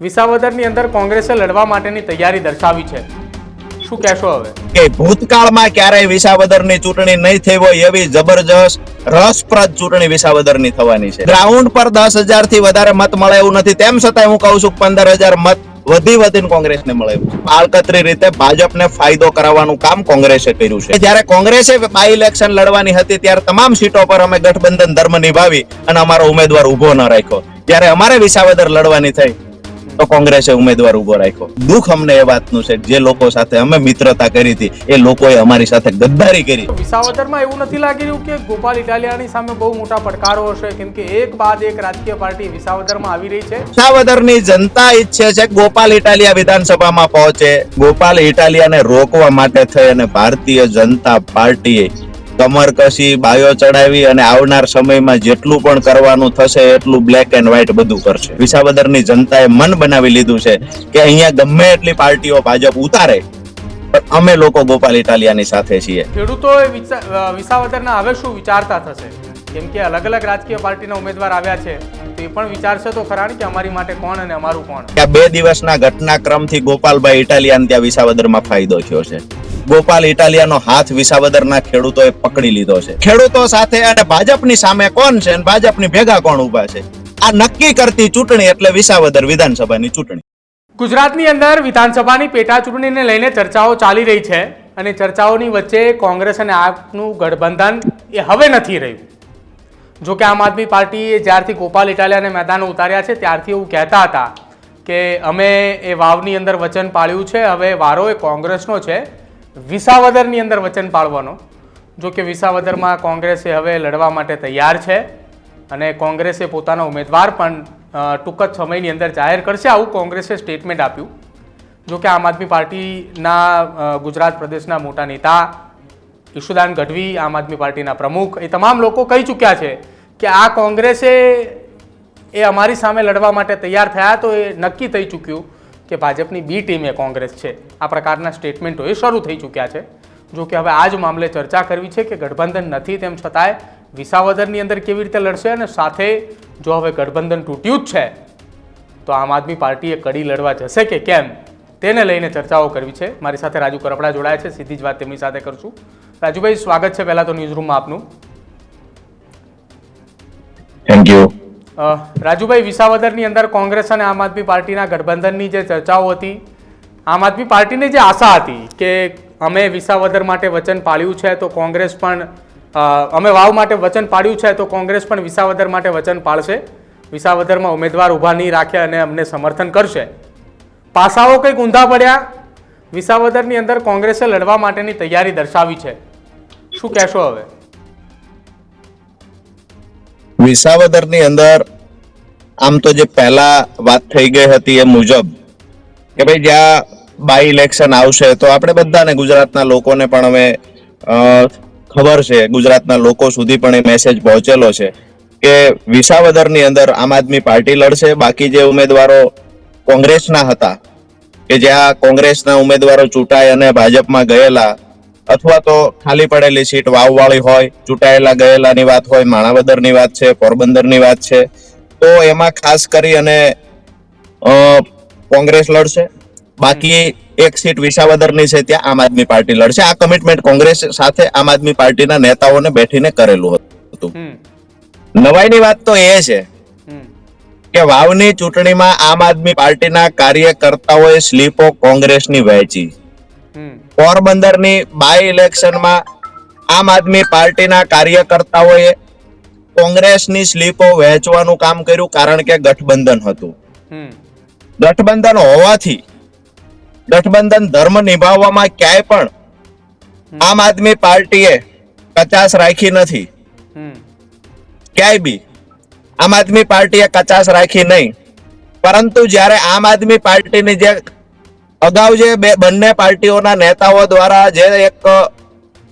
વિસાવદરની અંદર કોંગ્રેસે લડવા માટેની તૈયારી દર્શાવી છે. શું કહેશો હવે? કે ભૂતકાળમાં ક્યારેય વિસાવદરની ચૂંટણી નહીં થઈ હોય એવી જબરજસ્ત, રસપ્રદ ચૂંટણી વિસાવદરની થવાની છે. ગ્રાઉન્ડ પર દસ હજારથી વધારે મત મળે એવું નથી. તેમ છતાંય હું કહું છું પંદર હજાર મત વધી વધીને કોંગ્રેસને મળે એવું રીતે ભાજપને ફાયદો કરાવવાનું કામ કોંગ્રેસે કર્યું છે. જ્યારે કોંગ્રેસે બાય ઇલેક્શન લડવાની હતી, ત્યારે તમામ સીટો પર અમે ગઠબંધન ધર્મ નિભાવી અને અમારો ઉમેદવાર ઊભો ન રાખ્યો. જ્યારે અમારે વિસાવદર લડવાની થઈ તો કોંગ્રેસે ઉમેદવાર ઊભો રાખ્યો. દુઃખ અમને એ વાતનું છે જે લોકો સાથે અમે મિત્રતા કરી હતી એ લોકોએ અમારી સાથે ગદ્દારી કરી. વિસાવદરમાં એવું નથી લાગી રહ્યું કે ગોપાલ ઇટાલિયાની સામે બહુ મોટા પડકારો હશે કેમ કે એક બાદ એક રાજકીય પાર્ટી વિસાવદરમાં આવી રહી છે. વિસાવદરની જનતા ઈચ્છે છે ગોપાલ ઇટાલિયા વિધાનસભામાં પહોંચે. ગોપાલ ઇટાલિયાને રોકવા માટે થઈ અને ભારતીય જનતા પાર્ટીએ કમર કસી બાયો ચડાવી અને આવનાર સમયમાં જેટલું પણ કરવાનું થશે એટલું બ્લેક એન્ડ વ્હાઈટ બધું કરશે. વિસાવદરની જનતાએ મન બનાવી લીધું છે કે અહીંયા ગમે એટલી પાર્ટીઓ ભાજપ ઉતારે પણ અમે લોકો ગોપાલ ઇટાલિયાની સાથે છીએ. ખેડૂતોએ વિચા- વિસાવદરના હવે શું વિચારતા થશે? કેમ કે અલગ અલગ રાજકીય પાર્ટીના ઉમેદવાર આવ્યા છે તો એ પણ વિચારશે તો ખરા કે અમારી માટે કોણ અને અમારું કોણ? આ બે દિવસના ઘટનાક્રમથી ગોપાલભાઈ ઇટાલિયાને ત્યાં વિસાવદરમાં ફાયદો થયો છે. ગોપાલ ઇટાલિયાનો હાથ વિસાવદરના ખેડૂતોએ પકડી લીધો છે. ખેડૂતો સાથે અને ભાજપની સામે કોણ છે અને ભાજપની ભેગા કોણ ઊભા છે? આ નક્કી કરતી ચૂંટણી એટલે વિસાવદર વિધાનસભાની ચૂંટણી. ગુજરાતની અંદર વિધાનસભાની પેટા ચૂંટણીને લઈને ચર્ચાઓ ચાલી રહી છે અને ચર્ચાઓની વચ્ચે કોંગ્રેસ અને આપનું ગઠબંધન એ હવે નથી રહ્યું. જો કે આમ આદમી પાર્ટીએ જ્યારથી ગોપાલ ઇટાલિયાને મેદાન ઉતાર્યા છે, ત્યારથી એવું કહેતા હતા કે અમે એ વાવની અંદર વચન પાળ્યું છે, હવે વારો એ કોંગ્રેસનો છે. વિસાવદરની અંદર વચન પાળવાનો. જો કે વિસાવદરમાં કોંગ્રેસે હવે લડવા માટે તૈયાર છે અને કોંગ્રેસે પોતાના ઉમેદવાર પણ ટૂંક જ સમયની અંદર જાહેર કરશે. આવું કોંગ્રેસે સ્ટેટમેન્ટ આપ્યું. જો કે આમ આદમી પાર્ટીના ગુજરાત પ્રદેશના મોટા નેતા ઈશુદાન ગઢવી, આમ આદમી પાર્ટીના પ્રમુખ, એ તમામ લોકો કહી ચૂક્યા છે કે આ કોંગ્રેસે એ અમારી સામે લડવા માટે તૈયાર થયા તો એ નક્કી થઈ ચૂક્યું. કે ભાજપની બી ટીમ કોંગ્રેસ છે. આ પ્રકારના સ્ટેટમેન્ટો એ શરૂ થઈ ચૂક્યા છે. જો કે હવે આ જ મામલે ચર્ચા કરવી છે કે ગઠબંધન નથી તેમ છતાંય વિસાવદરની અંદર કેવી રીતે લડશે અને સાથે જો હવે ગઠબંધન તૂટ્યું જ છે, તો આમ આદમી પાર્ટીએ કડી લડવા જશે કે કેમ? તેને લઈને ચર્ચાઓ કરવી છે. મારી સાથે રાજુ કરપડા જોડાયા છે. સીધી જ વાત તેમની સાથે કરશું રાજુભાઈ, સ્વાગત છે પહેલાં તો ન્યૂઝરૂમમાં આપનું. થેન્ક યુ રાજુભાઈ વિસાવદરની અંદર કોંગ્રેસ અને આમ આદમી પાર્ટીના ગઠબંધનની જે ચર્ચાઓ હતી, આમ આદમી પાર્ટીની જે આશા હતી કે અમે વિસાવદર માટે વચન પાળ્યું છે, તો કોંગ્રેસ પણ અમે વાવ માટે વચન પાળ્યું છે, તો કોંગ્રેસ પણ વિસાવદર માટે વચન પાળશે. વિસાવદરમાં ઉમેદવાર ઊભા નહીં રાખે અને અમને સમર્થન કરશે. પાસાઓ કંઈક ઊંધા પડ્યા. વિસાવદરની અંદર કોંગ્રેસે લડવા માટેની તૈયારી દર્શાવી છે. શું કહેશો હવે? વિસાવદરની અંદર આમ તો જે પહેલા વાત થઈ ગઈ હતી એ મુજબ કે ભાઈ જ્યાં બાય ઇલેક્શન આવશે, તો આપણે બધાને ગુજરાતના લોકોને પણ હવે ખબર છે, ગુજરાતના લોકો સુધી પણ એ મેસેજ પહોંચેલો છે કે વિસાવદરની અંદર આમ આદમી પાર્ટી લડશે, બાકી જે ઉમેદવારો કોંગ્રેસના હતા, કે જ્યાં કોંગ્રેસના ઉમેદવારો ચૂંટાઈ અને ભાજપમાં ગયેલા અથવા તો ખાલી પડેલી સીટ વાવવાળી હોય ચૂંટાયેલા ગયેલાની વાત હોય માણાવદરની વાત છે પોરબંદરની વાત છે તો એમાં ખાસ કરી અને કોંગ્રેસ લડશે. બાકી એક સીટ વિસાવદરની છે ત્યાં આમ આદમી પાર્ટી લડશે. આ કમિટમેન્ટ કોંગ્રેસ સાથે આમ આદમી પાર્ટીના નેતાઓને બેઠીને કરેલું હતું. નવાઈની વાત તો એ છે કે વાવની ચૂંટણીમાં આમ આદમી પાર્ટીના કાર્યકર્તાઓએ સ્લીપો કોંગ્રેસની વહેંચી. પોરબંદરની બાય ઇલેક્શનમાં આમ આદમી પાર્ટીના કાર્યકર્તાઓએ કોંગ્રેસની સ્લીપો વહેંચવાનું કામ કર્યું કારણ કે ગઠબંધન હતું. ગઠબંધન હોવાથી ગઠબંધન ધર્મ નિભાવવામાં ક્યાંય પણ આમ આદમી પાર્ટીએ કચાશ રાખી નથી. ક્યાંય બી આમ આદમી પાર્ટીએ કચાશ રાખી નહીં. પરંતુ જ્યારે આમ આદમી પાર્ટીની જે અગાઉ જે બે બંને પાર્ટીઓના નેતાઓ દ્વારા જે એક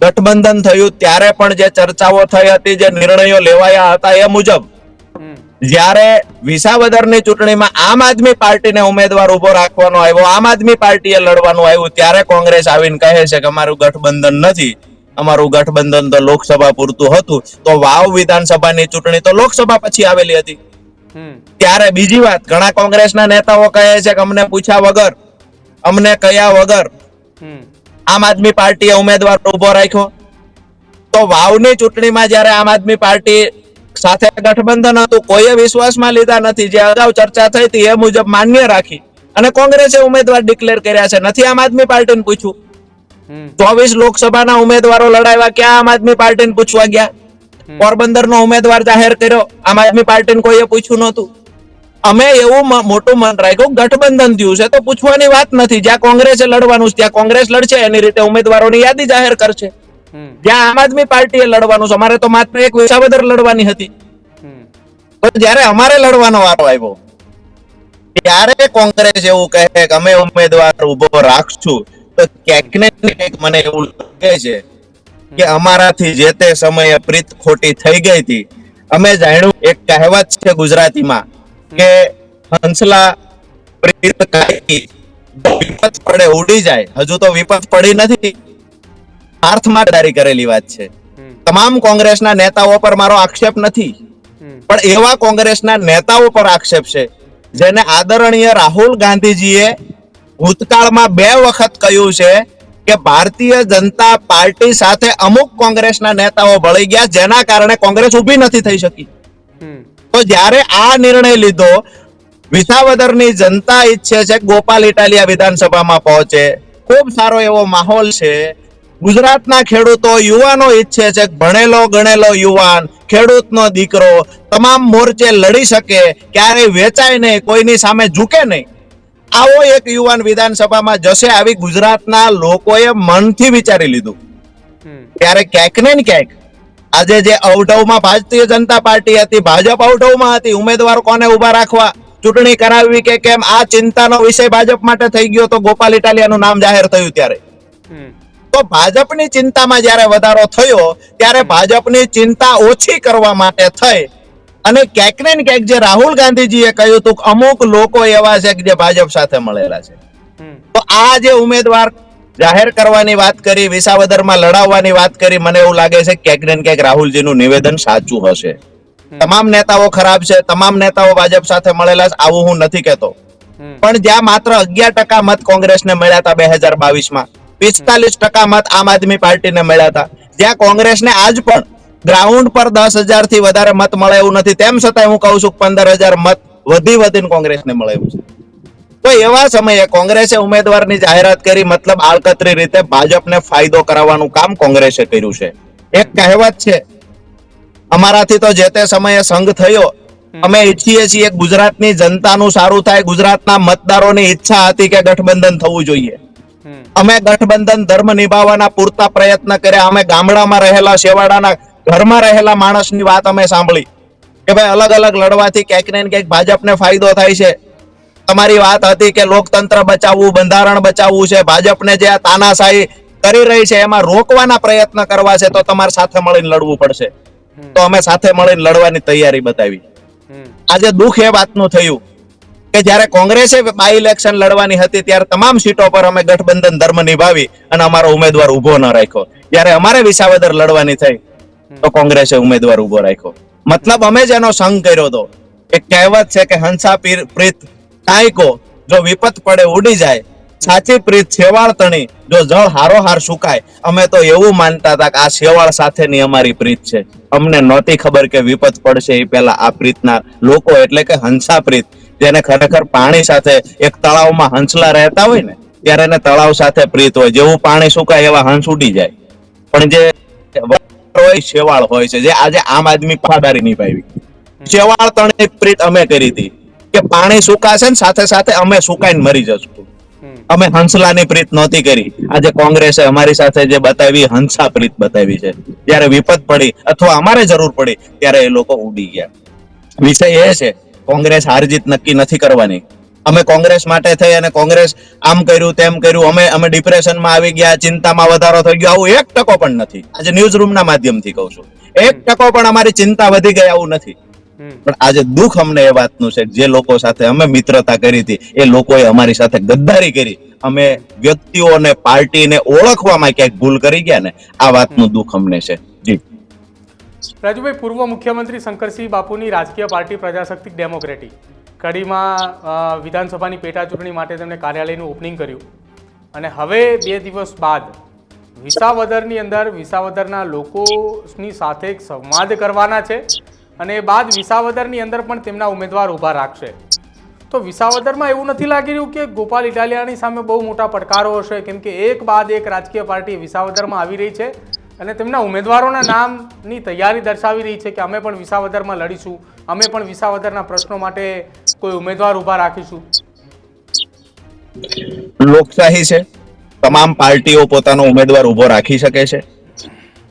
ગઠબંધન થયું ત્યારે પણ જે ચર્ચાઓ થઈ હતી જે નિર્ણયો લેવાયા હતા એ મુજબ જ્યારે વિસાવદરની ચૂંટણીમાં આમ આદમી પાર્ટીને ઉમેદવાર ઊભો રાખવાનો આવ્યો આમ આદમી પાર્ટીએ લડવાનું આવ્યું ત્યારે કોંગ્રેસ આવીને કહે છે કે અમારું ગઠબંધન નથી અમારું ગઠબંધન તો લોકસભા પૂરતું હતું તો વાવ વિધાનસભાની ચૂંટણી તો લોકસભા પછી આવેલી હતી. ત્યારે બીજી વાત ઘણા કોંગ્રેસના નેતાઓ કહે છે કે અમને પૂછ્યા વગર અમને કયા વગર આમ આદમી પાર્ટીએ ઉમેદવાર ઊભો રાખ્યો? તો વાવની ચૂંટણીમાં જ્યારે આમ આદમી પાર્ટી સાથે ગઠબંધન હતું કોઈએ વિશ્વાસમાં લીધા નથી. જે અગાઉ ચર્ચા થઈ હતી એ મુજબ માન્ય રાખી. અને કોંગ્રેસે ઉમેદવાર ડિક્લેર કર્યા છે. નથી આમ આદમી પાર્ટીને પૂછ્યું? ચોવીસ લોકસભાના ઉમેદવારો લડાવ્યા ક્યાં આમ આદમી પાર્ટીને પૂછવા ગયા? પોરબંદર નો ઉમેદવાર જાહેર કર્યો. આમ આદમી પાર્ટીને કોઈએ પૂછ્યું નહોતું? અમે એવું મોટું મન રાખ્યું ગઠબંધન થયું છે તો પૂછવાની વાત નથી. જ્યાં કોંગ્રેસે લડવાનું છે ત્યાં કોંગ્રેસ લડશે એની રીતે ઉમેદવારોની યાદી જાહેર કરશે. જ્યાં આમ આદમી પાર્ટીએ લડવાનું છે અમારે તો માત્ર એક વિસાવદર લડવાની હતી. તો જ્યારે અમારે લડવાનો વારો આવ્યો ત્યારે કોંગ્રેસ એવું કહે કે અમે ઉમેદવાર ઊભો રાખશું. તો ક્યાંક ને ક્યાંક મને એવું લાગે છે કે અમારાથી જે તે સમયે પ્રીત ખોટી થઈ ગઈ હતી. અમે જાણ્યું એક કહેવત છે ગુજરાતીમાં કે હંસલા વિપત પડે ઉડી જાય હજુ તો વિપત પડી નથી. અર્થમાં દારી કરેલી વાત છે. તમામ કોંગ્રેસના નેતાઓ પર મારો આક્ષેપ નથી. પણ એવા કોંગ્રેસના નેતાઓ પર આક્ષેપ છે જેને આદરણીય રાહુલ ગાંધીજીએ ભૂતકાળમાં બે વખત કહ્યું છે કે ભારતીય જનતા પાર્ટી સાથે અમુક કોંગ્રેસના નેતાઓ ભળી ગયા જેના કારણે કોંગ્રેસ ઊભી નથી થઈ શકી. તો જ્યારે આ નિર્ણય લીધો વિસાવદરની જનતા ઈચ્છે છે ગોપાલ ઇટાલિયા વિધાનસભામાં પહોંચે. ખૂબ સારો એવો માહોલ છે. ગુજરાતના ખેડૂતો યુવાનો ઈચ્છે છે ભણેલો ગણેલો યુવાન ખેડૂતનો દીકરો તમામ મોરચે લડી શકે ક્યારેય વેચાય નહીં કોઈની સામે ઝૂકે નહીં. આવો એક યુવાન વિધાનસભામાં જશે આવી ગુજરાતના લોકોએ મનથી વિચારી લીધું. ત્યારે ક્યાંક ને ક્યાંક આજે જે અવઢવમાં ભારતીય જનતા પાર્ટી હતી ભાજપ અવઢવમાં હતી ઉમેદવાર કોને ઊભા રાખવા? ચૂંટણી કરાવવી કે કેમ? આ ચિંતાનો વિષય ભાજપ માટે થઈ ગયો તો ગોપાલ ઇટાલિયાનું નામ જાહેર થયું ત્યારે. તો ભાજપની ચિંતામાં જ્યારે વધારો થયો ત્યારે ભાજપની ચિંતા ઓછી કરવા માટે થઈ. અને ક્યાંક ને ક્યાંક જે રાહુલ ગાંધીજીએ કહ્યું હતું અમુક લોકો એવા છે કે જે ભાજપ સાથે મળેલા છે. તો આ જે ઉમેદવાર જાહેર કરવાની વાત કરી વિસાવદરમાં લડાવવાની વાત કરી મને એવું લાગે છે કે ક્યાંક ને ક્યાંક રાહુલજીનું નિવેદન સાચું હશે. તમામ નેતાઓ ખરાબ છે તમામ નેતાઓ ભાજપ સાથે મળેલા છે આવું હું નથી કહેતો. પણ જ્યાં માત્ર અગિયાર ટકા મત કોંગ્રેસને મળ્યા હતા બે હજાર બાવીસમાં પિસ્તાલીસ ટકા મત આમ આદમી પાર્ટીને મળ્યા હતા. જ્યાં કોંગ્રેસને આજ પણ ગ્રાઉન્ડ પર દસ હજારથી વધારે મત મળે એવું નથી. તેમ છતાં હું કહું છું પંદર હજાર મત વધી વધીને કોંગ્રેસને મળે એવું છે. તો એવા સમયે કોંગ્રેસે ઉમેદવારની જાહેરાત કરી મતલબ આળકતરી રીતે ભાજપને ફાયદો કરાવવાનું કામ કોંગ્રેસે કર્યું છે? એક કહેવત છે અમારાથી તો જે તે સમયે સંઘ થયો અમે ઈચ્છીએ છીએ ગુજરાતની જનતાનું સારું થાય ગુજરાતના મતદારોની ઈચ્છા હતી કે ગઠબંધન થવું જોઈએ. અમે ગઠબંધન ધર્મ નિભાવવાના પૂરતા પ્રયત્ન કર્યા અમે ગામડામાં રહેલા શેવાડાના ઘરમાં રહેલા માણસની વાત અમે સાંભળી. કે ભાઈ અલગ અલગ લડવાથી ક્યાંક ને ક્યાંક ભાજપને ફાયદો થાય છે. તમારી વાત હતી કે લોકતંત્ર બચાવવું બંધારણ બચાવવું છે. ભાજપને જે આ તાનાશાહી કરી રહી છે એમાં રોકવાના પ્રયત્ન કરવા છે તો તમારે સાથે મળીને લડવું પડશે. તો અમે સાથે મળીને લડવાની તૈયારી બતાવી. આજે દુઃખ એ વાતનું થયું કે જ્યારે કોંગ્રેસે બાય ઇલેક્શન લડવાની હતી ત્યારે તમામ સીટો પર અમે ગઠબંધન ધર્મ નિભાવી અને અમારો ઉમેદવાર ઊભો ન રાખ્યો. જ્યારે અમારે વિસાવદર લડવાની થઈ તો કોંગ્રેસે ઉમેદવાર ઊભો રાખ્યો. મતલબ અમે જ એનો સંગ કર્યો હતો. એક કહેવત છે કે હંસા પીર પ્રીત કાંઈકો જો વિપત પડે ઉડી જાય સાચી પ્રીત શેવાળ તણી જો જળ હારોહાર સુકાય અમે તો એવું માનતા હતા કે આ શેવાળ સાથેની અમારી પ્રીત છે. અમને નહોતી ખબર કે વિપત પડશે એ પહેલા આ પ્રીતના લોકો એટલે કે હંસા પ્રીત જેને ખરેખર પાણી સાથે એક તળાવમાં હંસલા રહેતા હોય ને ત્યારે એને તળાવ સાથે પ્રીત હોય જેવું પાણી સુકાય એવા હંસ ઉડી જાય. પણ જે હોય શેવાળ હોય છે જે આજે આમ આદમી પાદારી નિભાવી. શેવાળ તણી પ્રીત અમે કરી હતી. કે પાણી સુકાશે ને સાથે સાથે અમે સુકાઈને મરી જશું. અમે હંસલાની પ્રીત નહોતી કરી. આજે કોંગ્રેસે અમારી સાથે જે બતાવી હંસા પ્રીત બતાવી છે. જ્યારે વિપત પડી અથવા અમારે જરૂર પડી ત્યારે એ લોકો ઉડી ગયા. વિષય એ છે કોંગ્રેસ હાર જીત નક્કી નથી કરવાની. અમે કોંગ્રેસ માટે થઈ અને કોંગ્રેસ આમ કર્યું તેમ કર્યું અમે અમે ડિપ્રેશનમાં આવી ગયા ચિંતામાં વધારો થઈ ગયો. આવું એક ટકો પણ નથી. આજે ન્યૂઝ રૂમના માધ્યમથી કહું છું. એક ટકો પણ અમારી ચિંતા વધી ગઈ આવું નથી. પણ આજે દુઃખ અમને એ વાતનું છે જે લોકો સાથે અમે મિત્રતા કરી હતી એ લોકોએ અમારી સાથે ગદ્દારી કરી. અમે વ્યક્તિઓને પાર્ટીને ઓળખવામાં ક્યાંક ભૂલ કરી ગયા ને આ વાતનું દુઃખ અમને છે. જી. રાજુભાઈ પૂર્વ મુખ્યમંત્રી શંકરસિંહ બાપુની રાજકીય પાર્ટી પ્રજાશક્તિ ડેમોક્રેટિક. કડીમાં વિધાનસભાની પેટા ચૂંટણી માટે તેમણે કાર્યાલયનું ઓપનિંગ કર્યું. અને હવે બે દિવસ બાદ વિસાવદરની અંદર વિસાવદરના લોકોની સાથે એક સંવાદ કરવાના છે. અને એ બાદ વિસાવદરની અંદર પણ તેમના ઉમેદવાર ઊભા રાખશે. તો વિસાવદરમાં એવું નથી લાગી રહ્યું કે ગોપાલ ઇટાલિયાની સામે બહુ મોટા પડકારો હશે, કેમ કે એક બાદ એક રાજકીય પાર્ટી વિસાવદરમાં આવી રહી છે અને તેમના ઉમેદવારોના નામની તૈયારી દર્શાવી રહી છે કે અમે પણ વિસાવદરમાં લડીશું, અમે પણ વિસાવદરના પ્રશ્નો માટે કોઈ ઉમેદવાર ઊભા રાખીશું. લોકશાહી છે. તમામ પાર્ટીઓ પોતાનો ઉમેદવાર ઊભો રાખી શકે છે.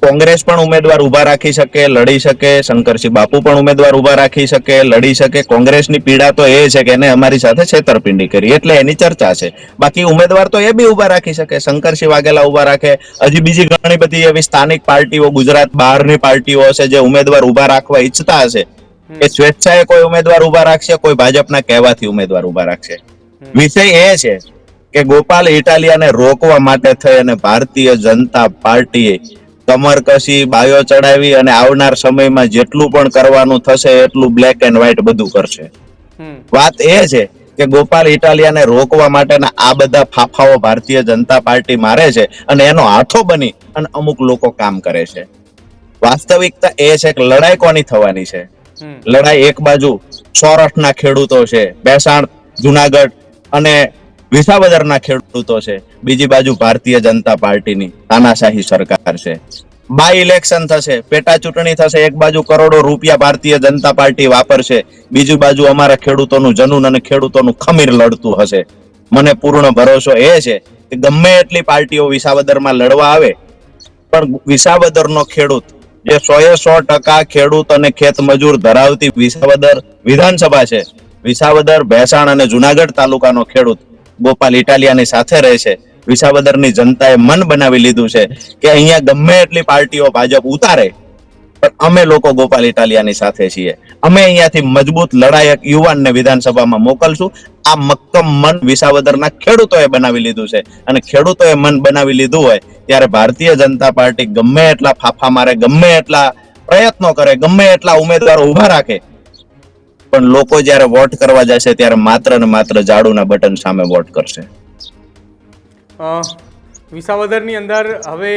કોંગ્રેસ પણ ઉમેદવાર ઊભા રાખી શકે લડી શકે શંકરસિંહ બાપુ પણ ઉમેદવાર ઊભા રાખી શકે લડી શકે. કોંગ્રેસની પીડા તો એ છે કે એને અમારી સાથે છેતરપિંડી કરી એટલે એની ચર્ચા છે. બાકી ઉમેદવાર તો એ બી ઊભા રાખી શકે શંકરસિંહ વાઘેલા ઊભા રાખે. હજી બીજી ઘણી બધી એવી સ્થાનિક પાર્ટીઓ ગુજરાત બહારની પાર્ટીઓ હશે જે ઉમેદવાર ઊભા રાખવા ઈચ્છતા હશે. એ સ્વેચ્છાએ કોઈ ઉમેદવાર ઊભા રાખશે કોઈ ભાજપના કહેવાથી ઉમેદવાર ઊભા રાખશે. વિષય એ છે કે ગોપાલ ઇટાલિયાને રોકવા માટે થઈ અને ભારતીય જનતા પાર્ટીએ કમર કસી બાયો ચડાવી અને આવનાર સમયમાં જેટલું પણ કરવાનું થશે એટલું બ્લેક એન્ડ વ્હાઈટ બધું કરશે. વાત એ છે કે ગોપાલ ઇટાલિયાને રોકવા માટેના આ બધા ફાફાઓ ભારતીય જનતા પાર્ટી મારે છે અને એનો હાથો બની અને અમુક લોકો કામ કરે છે. વાસ્તવિકતા એ છે કે લડાઈ કોની થવાની છે? લડાઈ એક બાજુ સૌરાષ્ટ્રના ખેડૂતો છે બેસાણ જુનાગઢ અને વિસાવદરના ખેડૂતો છે. બીજી બાજુ ભારતીય જનતા પાર્ટીની તાનાશાહી સરકાર છે. બાય ઇલેક્શન થશે, પેટા ચૂંટણી થશે, એક બાજુ કરોડો રૂપિયા ભારતીય જનતા પાર્ટી વાપરશે, બીજી બાજુ અમારા ખેડૂતોનું જનુન અને ખેડૂતોનું ખમીર લડતું હશે. મને પૂર્ણ ભરોસો એ છે કે ગમે એટલી પાર્ટીઓ વિસાવદરમાં લડવા આવે, પણ વિસાવદરનો ખેડૂત, જે સો એ સો ટકા ખેડૂત અને ખેત મજૂર ધરાવતી વિસાવદર વિધાનસભા છે, વિસાવદર, ભેસાણ અને જુનાગઢ તાલુકાનો ખેડૂત ગોપાલ ઇટાલિયાની સાથે રહે છે. વિસાવદરની જનતાએ મન બનાવી લીધું છે કે અહીંયા ગમે એટલી પાર્ટીઓ ભાજપ ઉતારે, પણ અમે લોકો ગોપાલ ઇટાલિયાની સાથે છીએ. અમે અહીંયાથી મજબૂત લડાયક યુવાનને વિધાનસભામાં મોકલશું. આ મક્કમ મન વિસાવદરના ખેડૂતોએ બનાવી લીધું છે. અને ખેડૂતોએ મન બનાવી લીધું હોય ત્યારે ભારતીય જનતા પાર્ટી ગમે એટલા ફાફા મારે, ગમે એટલા પ્રયત્નો કરે, ગમે એટલા ઉમેદવારો ઊભા રાખે. પણ લોકો જ્યારે વોટ કરવા જશે ત્યારે માત્ર ને માત્ર ઝાડુના બટન સામે વોટ કરશે. વિસાવદરની અંદર હવે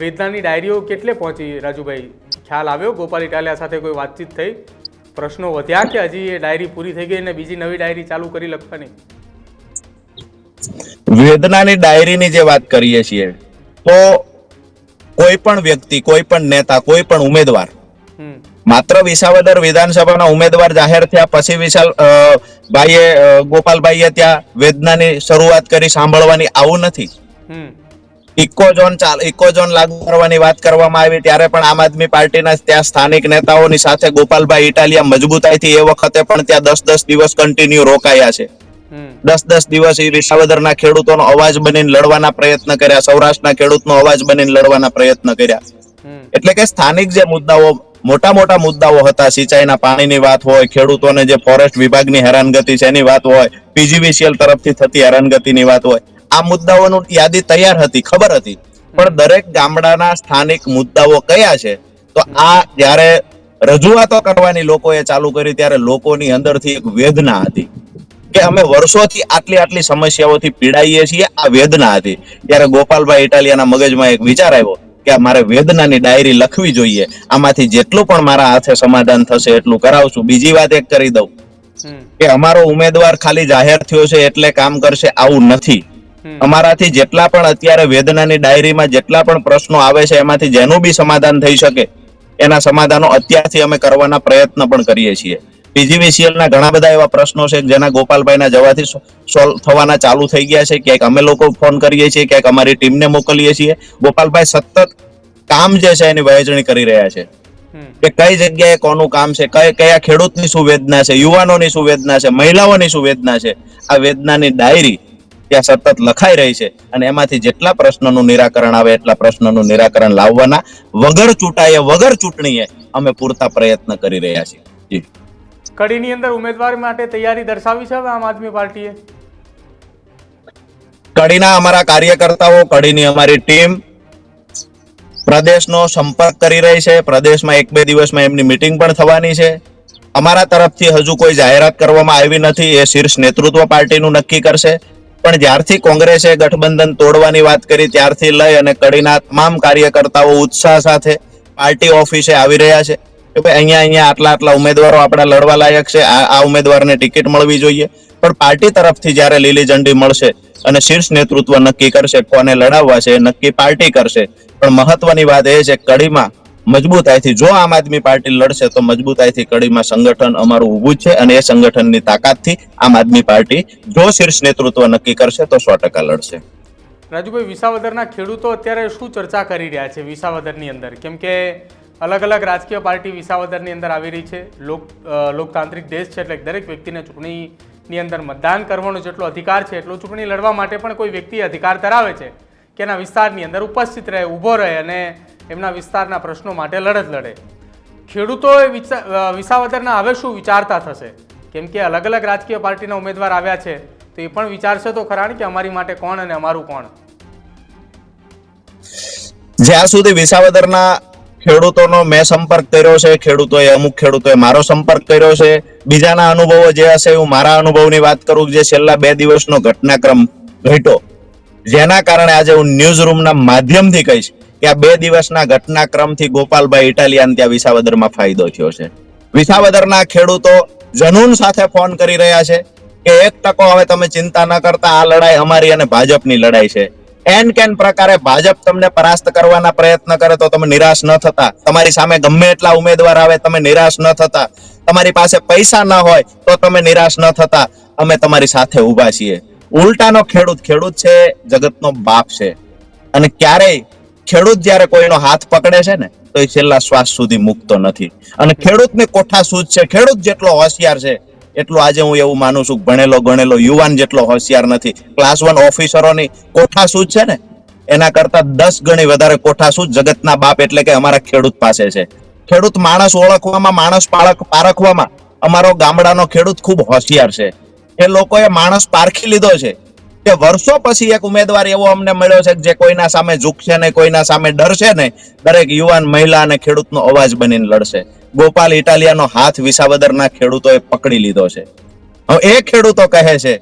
વેદનાની ડાયરીઓ કેટલે પહોંચી? રાજુભાઈ ખ્યાલ આવ્યો? ગોપાલ ઇટાલિયા સાથે કોઈ વાતચીત થઈ? પ્રશ્નો વધ્યા કે હજી એ ડાયરી પૂરી થઈ ગઈ અને બીજી નવી ડાયરી ચાલુ કરી લખવાની? વેદનાની ડાયરીની જે વાત કરીએ છીએ તો કોઈ પણ વ્યક્તિ કોઈ પણ નેતા કોઈ પણ ઉમેદવાર માત્ર વિસાવદર વિધાનસભાના ઉમેદવાર જાહેર થયા પછી વિશાલ ભાઈએ ગોપાલભાઈએ ત્યાં વેદનાની શરૂઆત કરી સાંભળવાની આવું નથી. ઇકો ઝોન ચાલ ઇકો ઝોન લાગુ કરવાની વાત કરવામાં આવી ત્યારે પણ આમ આદમી પાર્ટીના ત્યાં સ્થાનિક નેતાઓની સાથે ગોપાલભાઈ ઇટાલિયા મજબૂતાઈથી એ વખતે પણ ત્યાં દસ દસ દિવસ કન્ટિન્યુ રોકાયા છે. દસ દસ દિવસ એ વિસાવદરના ખેડૂતોનો અવાજ બનીને લડવાના પ્રયત્ન કર્યા સૌરાષ્ટ્રના ખેડૂતનો અવાજ બનીને લડવાના પ્રયત્ન કર્યા. એટલે કે સ્થાનિક જે મુદ્દાઓ મોટા મોટા મુદ્દાઓ હતા. સિંચાઈના પાણીની વાત હોય, ખેડૂતોને જે ફોરેસ્ટ વિભાગની હેરાનગતિ છે એની વાત હોય, પીજીવીસીએલ તરફથી થતી હેરાનગતિની વાત હોય, આ મુદ્દાઓનું યાદી તૈયાર હતી, ખબર હતી. પણ દરેક ગામડાના સ્થાનિક મુદ્દાઓ કયા છે? તો આ જ્યારે રજૂઆતો કરવાની લોકોએ ચાલુ કરી, ત્યારે લોકોની અંદરથી એક વેદના હતી કે અમે વર્ષોથી આટલી આટલી સમસ્યાઓથી પીડાઈએ છીએ, આ વેદના હતી. ત્યારે ગોપાલભાઈ ઇટાલિયાના મગજમાં એક વિચાર આવ્યો કે મારે વેદનાની ડાયરી લખવી જોઈએ. આમાંથી જેટલું પણ મારા હાથે સમાધાન થશે એટલું કરાવશું બીજી વાત એક કરી દઉં. કે અમારો ઉમેદવાર ખાલી જાહેર થયો છે એટલે કામ કરશે આવું નથી. અમારાથી જેટલા પણ અત્યારે વેદનાની ડાયરીમાં જેટલા પણ પ્રશ્નો આવે છે એમાંથી જેનું બી સમાધાન થઈ શકે એના સમાધાનો અત્યારથી અમે કરવાના પ્રયત્ન પણ કરીએ છીએ. પીજીવીસીએલ ના ઘણા બધા એવા પ્રશ્નો છે જેના ગોપાલભાઈના જવાથી સોલ્વ થવાના ચાલુ થઈ ગયા છે. ક્યાંક અમે લોકો ફોન કરીએ છીએ ક્યાંક અમારી ટીમને મોકલીએ છીએ. ગોપાલભાઈ સતત કામ જે છે એની વહેંચણી કરી રહ્યા છે. કે કઈ જગ્યાએ કોનું કામ છે કઈ કયા ખેડૂતની શું વેદના છે યુવાનોની શું વેદના છે મહિલાઓની શું વેદના છે આ વેદનાની ડાયરી ત્યાં સતત લખાઈ રહી છે અને એમાંથી જેટલા પ્રશ્નોનું નિરાકરણ આવે એટલા પ્રશ્નોનું નિરાકરણ લાવવાના વગર ચૂંટાઈએ વગર ચૂંટણીએ અમે પૂરતા પ્રયત્ન કરી રહ્યા છીએ. કડીની અંદર ઉમેદવાર માટે તૈયારી દર્શાવી છે આમ આદમી પાર્ટીએ? કડીના અમારા કાર્યકર્તાઓ, કડીની અમારી ટીમ પ્રદેશનો સંપર્ક કરી રહી છે. પ્રદેશમાં એક બે દિવસમાં એમની મિટિંગ પણ થવાની છે. અમારા તરફથી હજુ કોઈ જાહેરાત કરવામાં આવી નથી. એ શીર્ષ નેતૃત્વ પાર્ટીનું નક્કી કરશે. પણ જ્યારથી કોંગ્રેસે ગઠબંધન તોડવાની વાત કરી, ત્યારથી લઈ અને કડીના તમામ કાર્યકર્તાઓ ઉત્સાહ સાથે પાર્ટી ઓફિસે આવી રહ્યા છે. કે ભાઈ અહીંયા અહીંયા આટલા આટલા ઉમેદવારો આપણા લડવા લાયક છે. આ ઉમેદવારને ટિકિટ મળવી જોઈએ. પણ પાર્ટી તરફથી જ્યારે લીલી ઝંડી મળશે અને શીર્ષ નેતૃત્વ નક્કી કરશે, કોને લડાવવા છે નક્કી પાર્ટી કરશે. પણ મહત્વની વાત એ છે, કડીમાં મજબૂતાઈથી જો આમ આદમી પાર્ટી લડશે, તો મજબૂતાઈથી કડીમાં સંગઠન અમારું ઊભું છે અને એ સંગઠનની તાકાતથી આમ આદમી પાર્ટી જો શીર્ષ નેતૃત્વ નક્કી કરશે, તો સો ટકા લડશે. રાજુભાઈ, વિસાવદરના ખેડૂતો અત્યારે શું ચર્ચા કરી રહ્યા છે વિસાવદરની અંદર? કેમ કે અલગ અલગ રાજકીય પાર્ટી વિસાવદરની અંદર આવી રહી છે. લોક લોકતાંત્રિક દેશ છે એટલે દરેક વ્યક્તિને ચૂંટણીની અંદર મતદાન કરવાનો જેટલો અધિકાર છે એટલો ચૂંટણી લડવા માટે પણ કોઈ વ્યક્તિ અધિકાર ધરાવે છે કે એના વિસ્તારની અંદર ઉપસ્થિત રહે ઊભો રહે અને એમના વિસ્તારના પ્રશ્નો માટે લડત લડે. ખેડૂતોએ એ અ, વિસાવદરના હવે શું વિચારતા થશે? કેમ કે અલગ અલગ રાજકીય પાર્ટીના ઉમેદવાર આવ્યા છે તો એ પણ વિચારશે તો ખરા કે અમારી માટે કોણ અને અમારું કોણ? જ્યાં સુધી વિસાવદરના ખેડૂતોનો મેં સંપર્ક કર્યો છે, ખેડૂતોએ અમુક ખેડૂતોએ મારો સંપર્ક કર્યો છે. બીજાના અનુભવો જે હશે હું મારા અનુભવની વાત કરું જે છેલ્લા બે દિવસનો ઘટનાક્રમ ઘટ્યો. જેના કારણે આજે હું ન્યૂઝ રૂમના માધ્યમથી કહીશ કે આ બે દિવસના ઘટનાક્રમથી ગોપાલભાઈ ઇટાલિયન ત્યાં વિસાવદરમાં ફાયદો થયો છે. વિસાવદરના ખેડૂતો જનૂન સાથે ફોન કરી રહ્યા છે કે એક ટકો હવે તમે ચિંતા ન કરતા, આ લડાઈ અમારી અને ભાજપની લડાઈ છે. એન કેન પ્રકારે ભાજપ તમને પરાસ્ત કરવાના પ્રયત્ન કરે તો તમે નિરાશ ન થતા. તમારી સામે ગમે એટલા ઉમેદવાર આવે તમે નિરાશ ન થતા. તમારી પાસે પૈસા ન હોય તો તમે નિરાશ ન થતા. અમે તમારી સાથે ઊભા છીએ. ઉલટાનો ખેડૂત ખેડૂત છે, જગતનો બાપ છે. અને ક્યારેય ખેડૂત જ્યારે કોઈનો હાથ પકડે છે ને, તો એ છેલ્લા શ્વાસ સુધી મૂકતો નથી. અને ખેડૂતને કોઠા સૂઝ છે, ખેડૂત જેટલો હોશિયાર છે એટલું આજે હું એવું માનું છું ભણેલો ગણેલો યુવાન જેટલો હોશિયાર નથી. ક્લાસ વન ઓફિસરોની કોઠા સૂઝ છે ને, એના કરતા દસ ગણી વધારે કોઠા સૂઝ જગતના બાપ એટલે કે અમારા ખેડૂત પાસે છે. ખેડૂત માણસ ઓળખવામાં, માણસ પારખવામાં અમારો ગામડાનો ખેડૂત ખૂબ હોશિયાર છે. એ લોકોએ માણસ પારખી લીધો છે. કે વર્ષો પછી એક ઉમેદવાર એવો અમને મળ્યો છે જે કોઈના સામે ઝૂકશે ને કોઈના સામે ડરશે ને, દરેક યુવાન મહિલા અને ખેડૂતનો અવાજ બનીને લડશે. ગોપાલ ઇટાલિયાનો હાથ વિસાવદરના ખેડૂતોએ પકડી લીધો છે. હવે એ ખેડૂતો કહે છે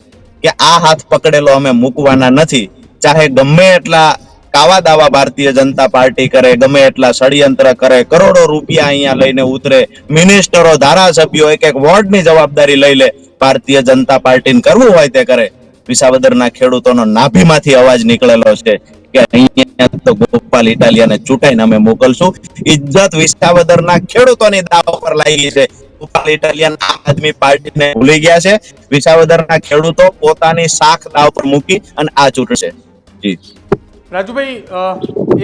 કે આ હાથ પકડેલો અમે મૂકવાના નથી. ચાહે ગમે એટલા કાવા દાવા ભારતીય જનતા પાર્ટી કરે, ગમે એટલા ષડયંત્ર કરે, કરોડો રૂપિયા અહીંયા લઈને ઉતરે, મિનિસ્ટરો, ધારાસભ્યો એક એક વોર્ડની જવાબદારી લઈ લે, ભારતીય જનતા પાર્ટીને કરવું હોય તે કરે. વિસાવદરના ખેડૂતોનો નાભીમાંથી અવાજ નીકળેલો છે. કે અહીંયા તો ગોપાલ ઇટાલિયાને ચૂંટાઈને અમે મોકલશું. ઇજ્જત વિસાવદરના ખેડૂતોની દાવ પર લાગી છે. ગોપાલ ઇટાલિયન આમ આદમી પાર્ટીને ભૂલી ગયા છે. વિસાવદરના ખેડૂતો પોતાની શાખ દાવ પર મૂકી અને આ ચૂંટશે. જી. રાજુભાઈ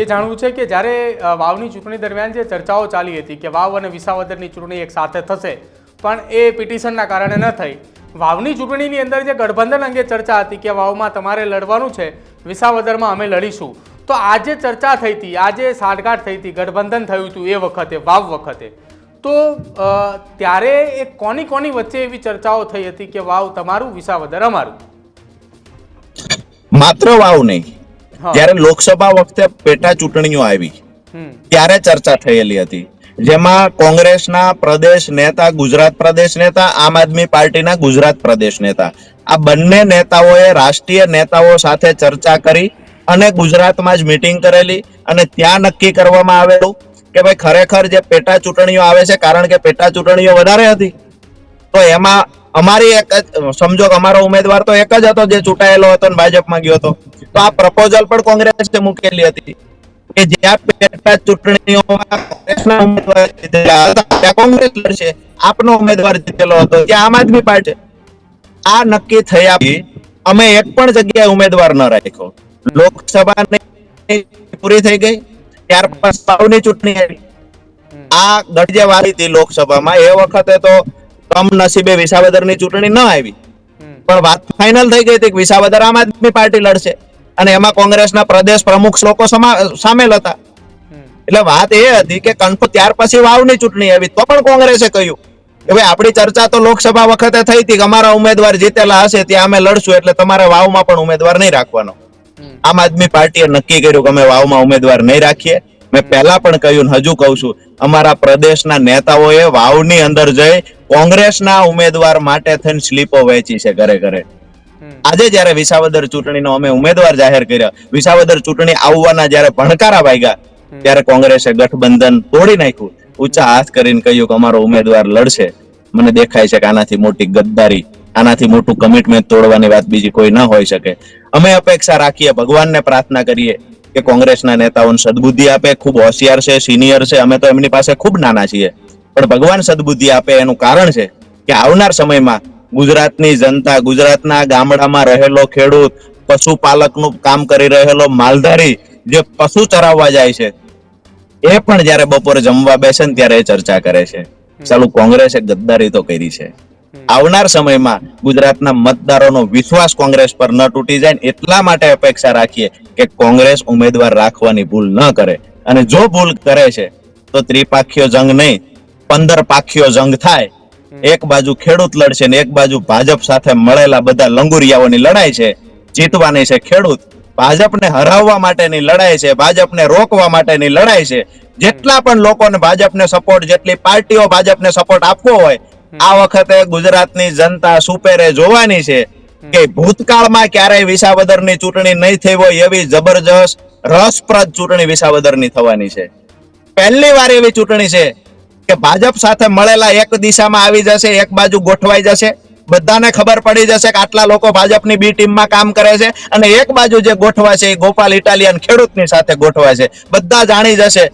એ જાણવું છે કે જ્યારે વાવની ચૂંટણી દરમિયાન જે ચર્ચાઓ ચાલી હતી કે વાવ અને વિસાવદરની ચૂંટણી એક સાથે થશે, પણ એ પિટિશનના કારણે ન થઈ. વાવની ચૂંટણીની અંદર જે ગઠબંધન અંગે ચર્ચા હતી કે વાવમાં તમારે લડવાનું છે વિસાવદરમાં અમે લડીશું. તો આજે ચર્ચા થઈ હતી આજે સાઠગાંઠ થઈ હતી ગઠબંધન થયું હતું એ વખતે વાવ વખતે. તો ત્યારે એ કોની કોની વચ્ચે એવી ચર્ચાઓ થઈ હતી કે વાવ તમારું વિસાવદર અમારું? માત્ર વાવ નહીં. જ્યારે લોકસભા વખતે પેટા ચૂંટણીઓ આવી ત્યારે ચર્ચા થયેલી હતી. જેમાં કોંગ્રેસના પ્રદેશ નેતા, ગુજરાત પ્રદેશ નેતા, આમ આદમી પાર્ટીના ગુજરાત પ્રદેશ નેતા. આ બંને નેતાઓએ રાષ્ટ્રીય નેતાઓ સાથે ચર્ચા કરી અને ગુજરાતમાં જ મિટિંગ કરેલી અને ત્યાં નક્કી કરવામાં આવેલું કે ભાઈ ખરેખર જે પેટા ચૂંટણીઓ આવે છે, કારણ કે પેટા ચૂંટણીઓ વધારે હતી, તો એમાં અમારી એક જ, સમજો અમારો ઉમેદવાર તો એક જ હતો જે ચૂંટાયેલો હતો ને ભાજપમાં ગયો હતો. તો આ પ્રપોઝલ પણ કોંગ્રેસે મૂકેલી હતી. કે જ્યાં પેટા ચૂંટણીઓમાં કોંગ્રેસના ઉમેદવાર જીતેલા હતા ત્યાં કોંગ્રેસ લડશે આપનો ઉમેદવાર જીતેલો હતો ત્યાં આમ આદમી પાર્ટી. આ નક્કી થયા અમે એક પણ જગ્યાએ ઉમેદવાર ન રાખ્યો. લોકસભાની પૂરી થઈ ગઈ ત્યાર પછી સાવની ચૂંટણી આવી. આ ગઢજે વાળી હતી લોકસભામાં એ વખતે તો કમનસીબે વિસાવદરની ચૂંટણી ન આવી. પણ વાત ફાઇનલ થઈ ગઈ હતી કે વિસાવદર આમ આદમી પાર્ટી લડશે. અને એમાં કોંગ્રેસના પ્રદેશ પ્રમુખ લોકો સામેલ હતા. એટલે વાત એ હતી કે કન્ફર્મ ત્યાર પછી વાવની ચૂંટણી આવી તો પણ કોંગ્રેસે કહ્યું કે ભાઈ આપણી ચર્ચા તો લોકસભા વખતે થઈ હતી કે અમારા ઉમેદવાર જીતેલા હશે ત્યાં અમે લડશું એટલે તમારે વાવમાં પણ ઉમેદવાર નહીં રાખવાનો. આમ આદમી પાર્ટીએ નક્કી કર્યું કે અમે વાવમાં ઉમેદવાર નહીં રાખીએ. મેં પહેલા પણ કહ્યું હજુ કહું છું અમારા પ્રદેશના નેતાઓએ વાવની અંદર જઈ કોંગ્રેસના ઉમેદવાર માટે થઈને સ્લીપો વહેંચી છે ઘરે ઘરે. આજે જ્યારે વિસાવદર ચૂંટણીનો અમે ઉમેદવાર જાહેર કર્યા વિસાવદર ચૂંટણી આવવાના જ્યારે ભણકારા વાગ્યા ત્યારે કોંગ્રેસે ગઠબંધન તોડી નાખ્યું. ઊંચા હાથ કરીને કહ્યું કે અમારો ઉમેદવાર લડશે. મને દેખાય છે કે આનાથી મોટી ગદ્દારી આનાથી મોટું કમિટમેન્ટ તોડવાની વાત બીજી કોઈ ન હોઈ શકે. અમે અપેક્ષા રાખીએ ભગવાનને પ્રાર્થના કરીએ કે કોંગ્રેસના નેતાઓને સદબુદ્ધિ આપે. ખૂબ હોશિયાર છે સિનિયર છે. અમે તો એમની પાસે ખૂબ નાના છીએ. પણ ભગવાન સદબુદ્ધિ આપે એનું કારણ છે કે આવનાર સમયમાં ગુજરાતની જનતા ગુજરાતના ગામડામાં રહેલો ખેડૂત પશુપાલકનું કામ કરી રહેલો માલધારી જે પશુ ચરાવવા જાય છે એ પણ જ્યારે બપોરે જમવા બેસે ને ત્યારે એ ચર્ચા કરે છે. ચાલુ કોંગ્રેસે ગદ્દારી તો કરી છે. આવનાર સમયમાં ગુજરાતના મતદારોનો વિશ્વાસ કોંગ્રેસ પર ન તૂટી જાય એટલા માટે અપેક્ષા રાખીએ કે કોંગ્રેસ ઉમેદવાર રાખવાની ભૂલ ન કરે. અને જો ભૂલ કરે છે તો ત્રિપાખીયો જંગ નહીં પંદર પાખીઓ જંગ થાય. એક બાજુ ખેડૂત લડશે ને એક બાજુ ભાજપ સાથે મળેલા બધા લંગુરિયાઓની લડાઈ છે જીતવાની છે ખેડૂત. ભાજપને હરાવવા માટેની લડાઈ છે ભાજપને રોકવા માટેની લડાઈ છે. જેટલા પણ લોકોને ભાજપને સપોર્ટ જેટલી પાર્ટીઓ ભાજપને સપોર્ટ આપવો હોય આ વખતે ગુજરાતની જનતા સુપેરે જોવાની છે કે ભૂતકાળમાં ક્યારેય વિસાવદરની ચૂંટણી નહીં થઈ હોય એવી જબરજસ્ત રસપ્રદ ચૂંટણી વિસાવદરની થવાની છે. પહેલી વાર એવી ચૂંટણી છે કે ભાજપ સાથે મળેલા એક દિશામાં આવી જશે, એક બાજુ ગોઠવાઈ જશે. બધાને ખબર પડી જશે કે આટલા લોકો ભાજપની બી ટીમમાં કામ કરે છે અને એક બાજુ જે ગોઠવા છે એ ગોપાલ ઇટાલિયન ખેડૂતની સાથે ગોઠવાશે બધા જાણી જશે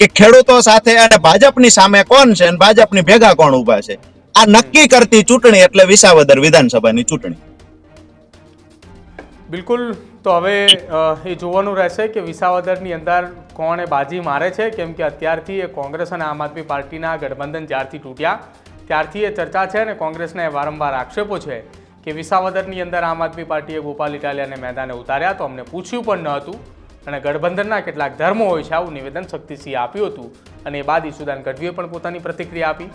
કે ખેડૂતો સાથે અને ભાજપની સામે કોણ છે અને ભાજપની ભેગા કોણ ઊભા છે. આ નક્કી કરતી ચૂંટણી એટલે વિસાવદર વિધાનસભાની ચૂંટણી. બિલકુલ, તો હવે એ જોવાનું રહેશે કે વિસાવદરની અંદર કોણે બાજી મારે છે, કેમ કે અત્યારથી એ કોંગ્રેસ અને આમ આદમી પાર્ટીના ગઠબંધન જ્યારથી તૂટ્યા, ત્યારથી એ ચર્ચા છે અને કોંગ્રેસના એ વારંવાર આક્ષેપો છે કે વિસાવદરની અંદર આમ આદમી પાર્ટીએ ગોપાલ ઇટાલિયાને મેદાને ઉતાર્યા તો અમને પૂછ્યું પણ ન હતું અને ગઠબંધનના કેટલાક ધર્મો હોય છે, આવું નિવેદન શક્તિસિંહે આપ્યું હતું અને એ બાદ ઈશુદાન ગઢવીએ પણ પોતાની પ્રતિક્રિયા આપી.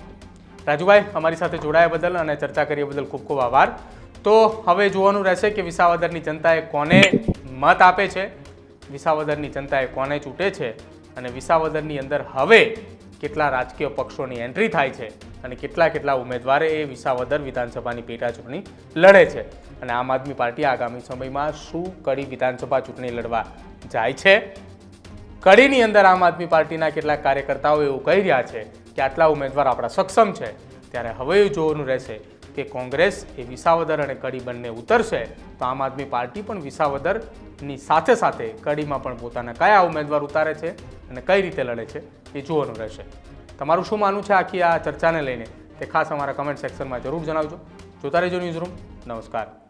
રાજુભાઈ, અમારી સાથે જોડાયા બદલ અને ચર્ચા કરીએ બદલ ખૂબ ખૂબ આભાર. તો હવે જોવાનું રહેશે કે વિસાવદરની જનતાએ કોને મત આપે છે? વિસાવદરની જનતાએ કોને ચૂંટે છે? અને વિસાવદરની અંદર હવે કેટલા રાજકીય પક્ષોની એન્ટ્રી થાય છે? અને કેટલા કેટલા ઉમેદવારે એ વિસાવદર વિધાનસભાની પેટા ચૂંટણી લડે છે? અને આમ આદમી પાર્ટી આગામી સમયમાં શું કડી વિધાનસભા ચૂંટણી લડવા જાય છે? કડીની અંદર આમ આદમી પાર્ટીના કેટલાક કાર્યકર્તાઓ એવું કહી રહ્યા છે કે આટલા ઉમેદવાર આપણા સક્ષમ છે. ત્યારે હવે જોવાનું રહેશે કે કોંગ્રેસ એ વિસાવદર અને કડી બંને ઉતરશે, તો આમ આદમી પાર્ટી પણ વિસાવદરની સાથે સાથે કડીમાં પણ પોતાના કયા ઉમેદવાર ઉતારે છે અને કઈ રીતે લડે છે એ જોવાનું રહેશે. તમારું શું માનવું છે આખી આ ચર્ચાને લઈને? તે ખાસ અમારા કમેન્ટ સેક્શનમાં જરૂર જણાવજો. જોતા રહેજો ન્યૂઝ રૂમ નમસ્કાર.